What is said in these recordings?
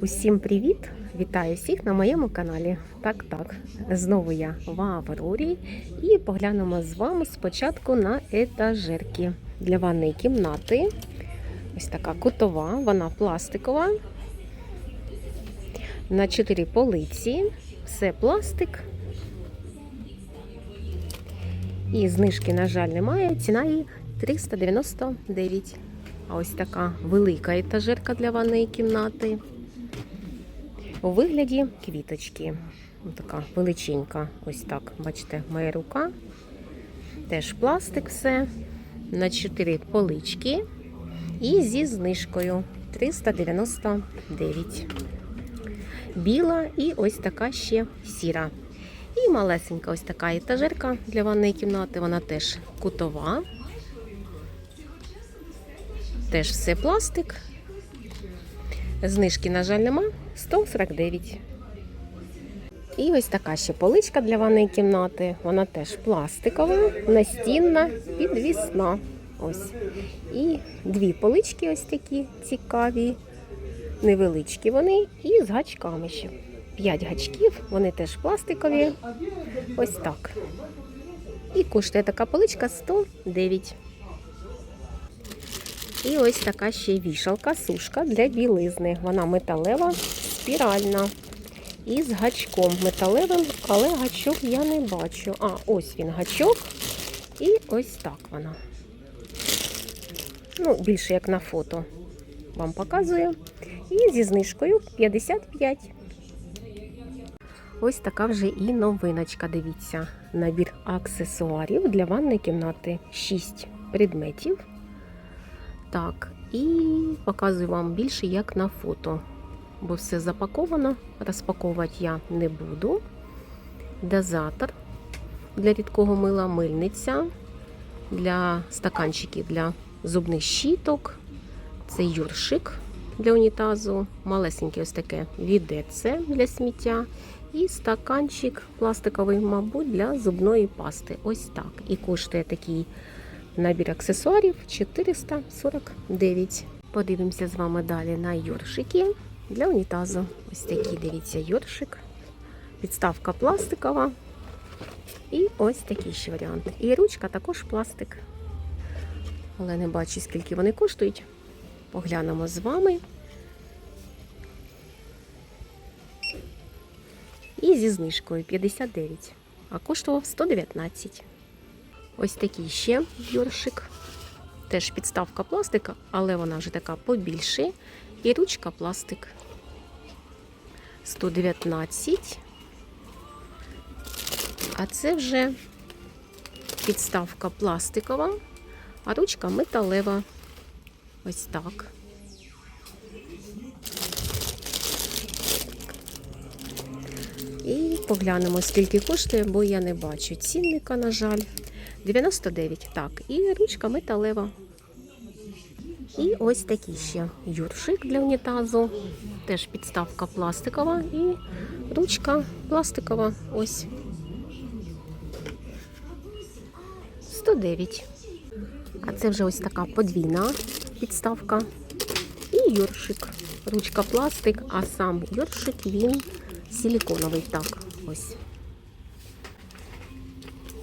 Усім привіт! Вітаю всіх на моєму каналі. Так, так, знову я в Аврорі і поглянемо з вами спочатку на етажерки для ванної кімнати. Ось така кутова, вона пластикова. На 4 полиці, все пластик. І знижки, на жаль, немає. Ціна її 399. А ось така велика етажерка для ванної кімнати. У вигляді квіточки. Така величенька. Ось так. Бачите, моя рука. Теж пластик все. На 4 полички. І зі знижкою 399. Біла і ось така ще сіра. І малесенька ось така етажерка для ванної кімнати. Вона теж кутова. Теж все пластик. Знижки, на жаль, нема. 149. І ось така ще поличка для ванної кімнати. Вона теж пластикова, настінна, підвісна. Ось. І дві полички ось такі цікаві, невеличкі вони, і з гачками ще. П'ять гачків, вони теж пластикові. Ось так. І коштує така поличка 109. І ось така ще вішалка, сушка для білизни. Вона металева, спіральна. І з гачком металевим, але гачок я не бачу. А, ось він гачок. І ось так вона. Ну, більше як на фото вам показую. І зі знижкою 55. Ось така вже і новиночка. Дивіться. Набір аксесуарів для ванної кімнати. 6 предметів. Так, і показую вам більше як на фото, бо все запаковано. Розпаковувати я не буду. Дозатор для рідкого мила, мильниця, для стаканчиків для зубних щіток. Це юршик для унітазу, малесеньке ось таке відеце для сміття. І стаканчик пластиковий, мабуть, для зубної пасти. Ось так. І коштує такий Набір аксесуарів 449. Подивимося з вами далі на йоршики для унітазу. Ось такий, дивіться, йоршик. Підставка пластикова. І ось такий ще варіант. І ручка також пластик. Але не бачу, скільки вони коштують. Поглянемо з вами. І зі знижкою 59, а коштував 119. Ось такий ще йоршик. Теж підставка пластика, але вона вже така побільше. І ручка пластик. 119. А це вже підставка пластикова, а ручка металева. Ось так. І поглянемо, скільки коштує, бо я не бачу цінника, на жаль. 99, так, і ручка металева. І ось такий ще юршик для унітазу. Теж підставка пластикова і ручка пластикова. Ось 109. А це вже ось така подвійна підставка. І юршик. Ручка пластик, а сам юршик він силіконовий. Так, ось.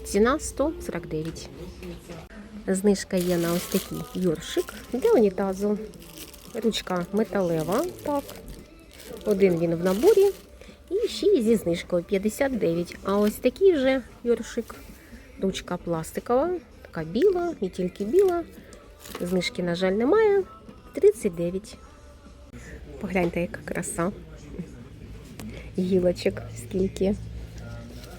Ціна 149. Знижка є на ось такий юршик для унітазу. Ручка металева. Так. Один він в наборі. І ще зі знижкою 59. А ось такий вже юршик. Ручка пластикова, така біла, не тільки біла. Знижки, на жаль, немає. 39. Погляньте, яка краса. Гілочок скільки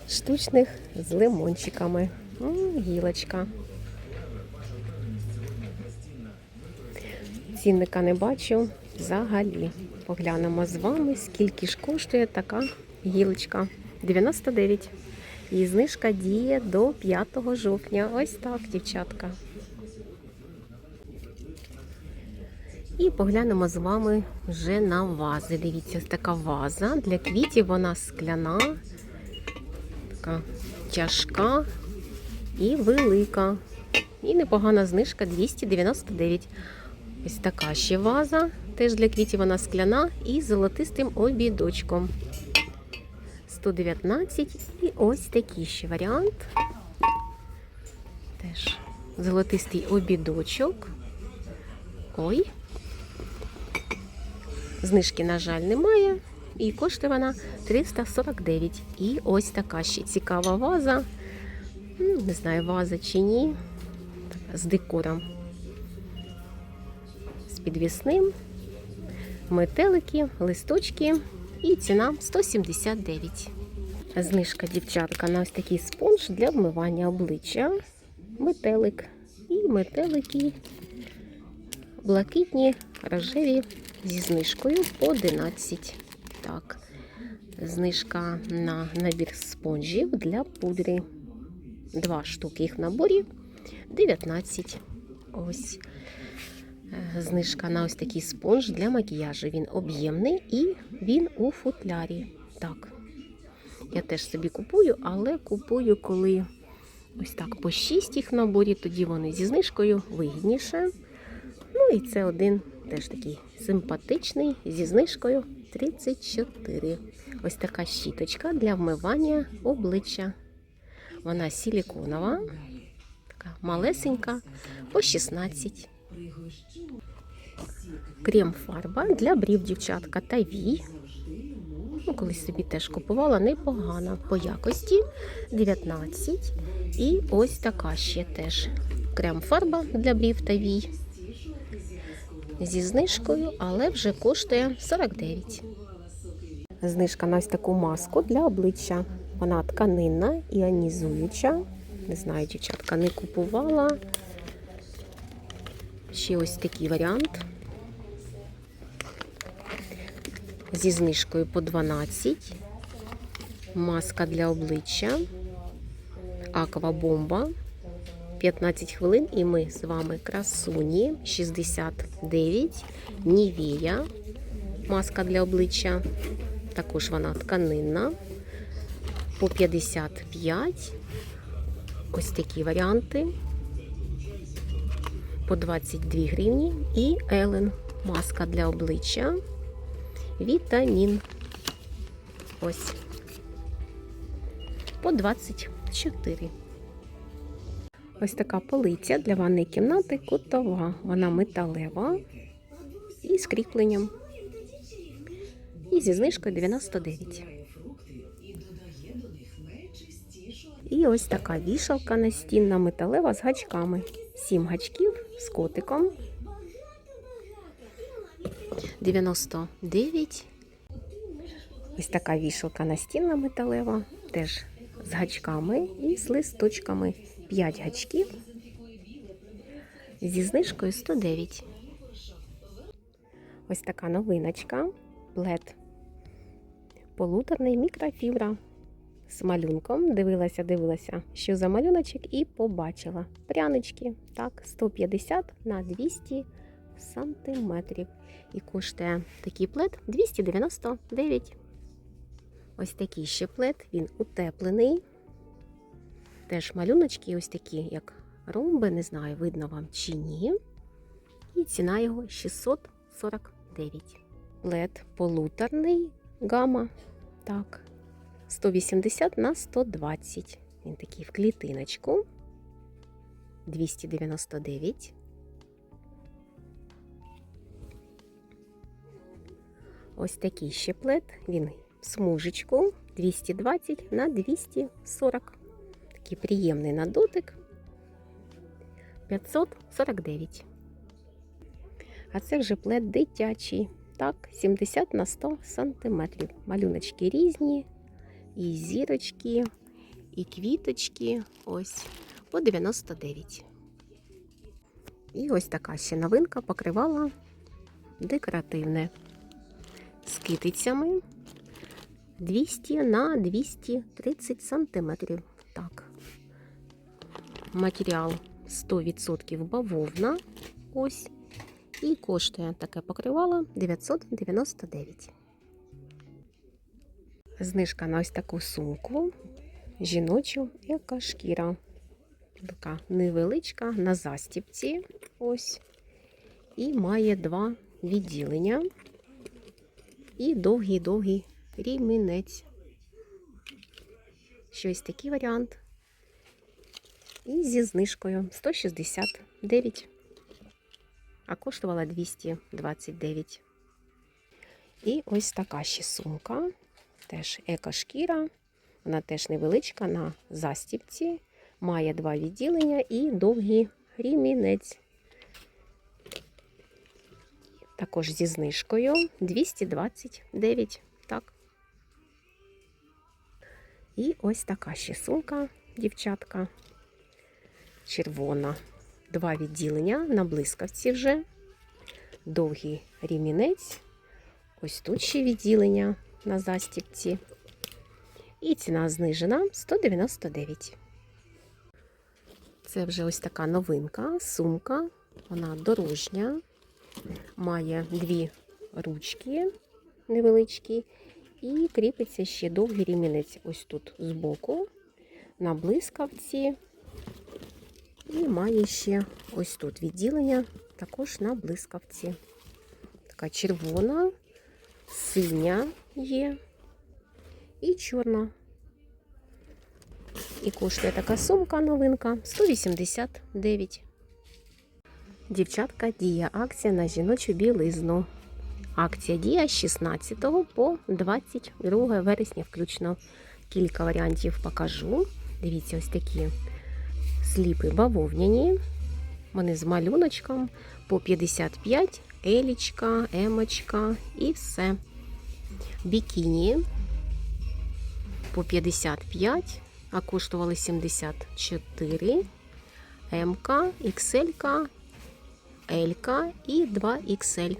штучних з лимончиками. М, гілочка. Цінника не бачу взагалі. Поглянемо з вами, скільки ж коштує така гілочка. 99. І знижка діє до 5 жовтня. Ось так, дівчатка. І поглянемо з вами вже на вази. Дивіться, ось така ваза для квітів, вона скляна така тяжка і велика. І непогана знижка 299. Ось така ще ваза Теж для квітів вона скляна і золотистим обідочком. 119. І ось такий ще варіант. Теж золотистий обідочок. Ой. Знижки, на жаль, немає. І коштує вона 349. І ось така ще цікава ваза. Ну, Не знаю, ваза чи ні. З декором. Підвісним. Метелики, листочки. І ціна 179. Знижка дівчатка на ось такий спонж для вмивання обличчя. Метелик. І метелики блакитні, рожеві зі знижкою по 11. Так, знижка на набір спонжів для пудри. Два штуки їх в наборі 19. Ось знижка на ось такий спонж для макіяжу. Він об'ємний і він у футлярі. Так, я теж собі купую, але купую, коли ось так по 6 їх наборі, тоді вони зі знижкою вигідніше. Ну і це один теж такий симпатичний зі знижкою 34. Ось така щіточка для вмивання обличчя. Вона силіконова, така малесенька, по 16. Крем-фарба для брів дівчатка та вій. Ну, колись собі теж купувала, непогана по якості 19. І ось така ще теж крем-фарба для брів та вій зі знижкою, але вже коштує 49. Знижка на ось таку маску для обличчя. Вона тканинна, іонізуюча. Не знаю, дівчатка не купувала. Ще ось такий варіант. Зі знижкою по 12. Маска для обличчя. Аквабомба. 15 хвилин, і ми з вами красуні 69, Нівія, маска для обличчя. Також вона тканинна. По 55. Ось такі варіанти. По 22 гривні. І Елен маска для обличчя. Вітамін. Ось. По 24. Ось така полиця для ванної кімнати кутова. Вона металева і з кріпленням. І зі знижкою 99. І ось така вішалка настінна металева з гачками. Сім гачків з котиком. 99. Ось така вішалка настінна металева, теж з гачками і з листочками. 5 гачків зі знижкою 109. Ось така новиночка. Плед полуторний мікрофібра з малюнком. Дивилася, дивилася, що за малюночок, і побачила. Прянички. Так, 150 на 200 сантиметрів. І коштує такий плед 299. Ось такий ще плед, він утеплений. Теж малюночки ось такі, як ромби, не знаю, видно вам чи ні. І ціна його 649. Лед полуторний гама. Так, 180 на 120. Він такий в клітиночку. 299. Ось такий ще плед. Він смужечку 220 на 240 такий приємний на дотик 549. А це вже плед дитячий. Так, 70 на 100 сантиметрів. Малюночки різні, і зірочки, і квіточки. Ось по 99. І ось така ще новинка покривала декоративне з китицями 200 на 230 сантиметрів. Так, матеріал 100% бавовна. Ось. І коштує таке покривало 999. Знижка на ось таку сумку. Жіночу яка шкіра. Така невеличка на застіпці. Ось. І має два відділення і довгий-довгий рімінець. Щось такий варіант. І зі знижкою 169, а коштувала 229. І ось така ще сумка. Теж екошкіра. Вона теж невеличка на застібці. Має два відділення і довгий рімінець. Також зі знижкою 229. Так. І ось така ще сумка, дівчатка. Червона. Два відділення на блискавці вже. Довгий рімінець. Ось тут ще відділення на застібці. І ціна знижена 199. Це вже ось така новинка, сумка. Вона дорожня, має дві ручки невеличкі, і кріпиться ще довгий рімінець ось тут збоку, на блискавці. І має ще ось тут відділення, також на блискавці. Така червона, синя є і чорна. І коштує така сумка новинка 189. Дівчатка діє акція на жіночу білизну. Акція діє з 16 по 22 вересня включно. Кілька варіантів покажу. Дивіться, ось такі сліпи бавовняні. Вони з малюночком по 55, елічка, емочка і все. Бікіні по 55, а коштували 74. МК, XL, L і 2XL.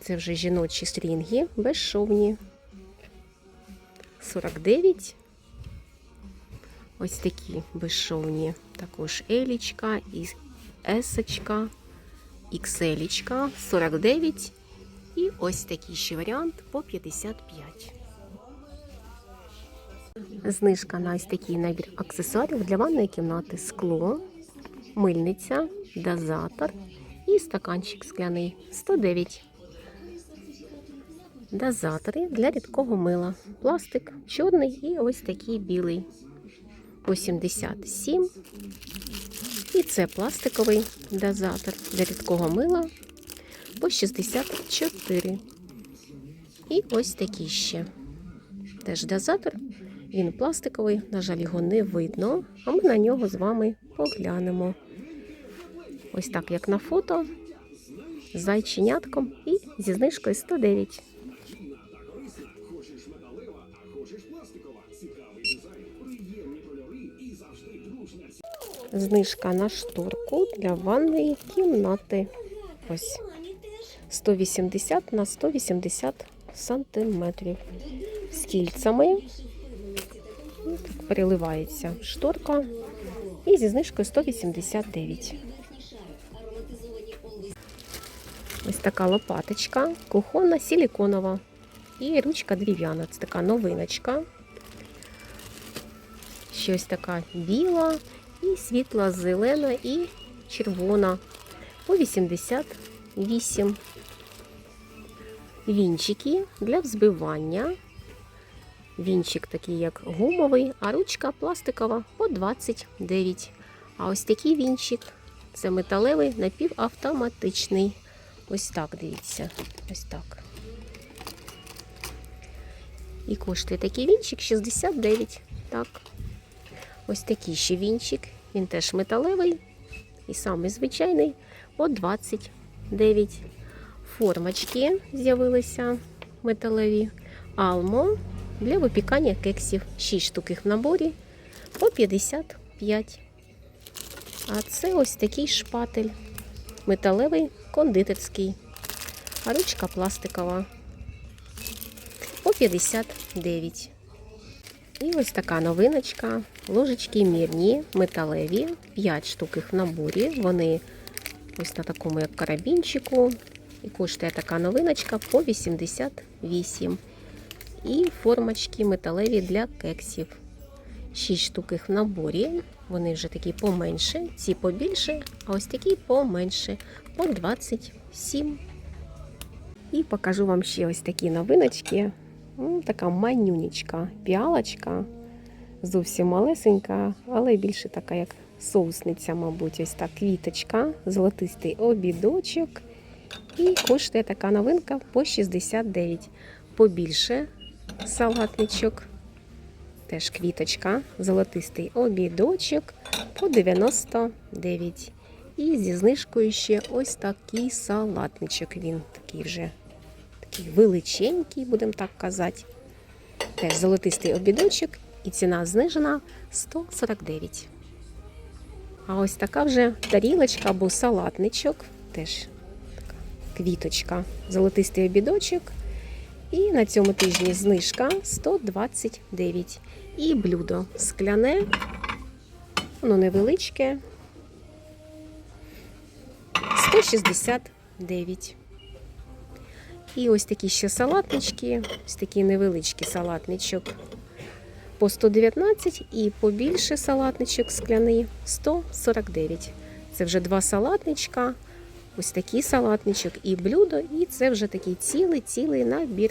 Це вже жіночі стрінги безшовні. 49. Ось такі безшовні. Також елічка і есочка, XL 49. І ось такий ще варіант по 55. Знижка на ось такий набір аксесуарів для ванної кімнати. Скло, мильниця, дозатор і стаканчик скляний 109. Дозатори для рідкого мила. Пластик чорний і ось такий білий. По 77. І це пластиковий дозатор для рідкого мила по 64. І ось такий ще. Теж дозатор. Він пластиковий, на жаль, його не видно, а ми на нього з вами поглянемо. Ось так, як на фото, з зайченятком і зі знижкою 109. Знижка на шторку для ванної кімнати. Ось 180 на 180 сантиметрів. З кільцями. Переливається шторка. І зі знижкою 189. Ось така лопаточка, кухонна, силіконова. І ручка дерев'яна. Це така новиночка. Щось така біла, і світла зелена, і червона. По 88. Вінчики для взбивання. Вінчик такий, як гумовий, а ручка пластикова по 29. А ось такий вінчик це металевий напівавтоматичний. Ось так, дивіться. Ось так. І коштує такий вінчик 69. Так. Ось такий ще вінчик. Він теж металевий і самий звичайний по 29. Формочки з'явилися металеві. Алмо для випікання кексів. 6 штук їх в наборі по 55. А це ось такий шпатель. Металевий кондитерський. А ручка пластикова по 59. І ось така новиночка. Ложечки мірні, металеві, 5 штук їх в наборі. Вони ось на такому, як карабінчику. І коштує така новиночка по 88. І формочки металеві для кексів. 6 штук їх в наборі. Вони вже такі поменше, ці побільше, а ось такі поменше. по 27. І покажу вам ще ось такі новиночки. Така манюнечка, піалочка. Зовсім малесенька, але більше така, як соусниця, мабуть, ось так квіточка, золотистий обідочок. І коштує така новинка по 69. Побільше салатничок. Теж квіточка, золотистий обідочок по 99. І зі знижкою ще ось такий салатничок. Він такий вже такий величенький, будемо так казати. Теж золотистий обідочок, і ціна знижена 149. А ось така вже тарілочка або салатничок, теж така квіточка, золотистий обідочок. І на цьому тижні знижка 129. І блюдо скляне, воно невеличке. 169. І ось такі ще салатнички, ось такий невеличкий салатничок по 119 і побільше салатничок скляний 149. Це вже два салатничка, ось такий салатничок і блюдо, і це вже такий цілий-цілий набір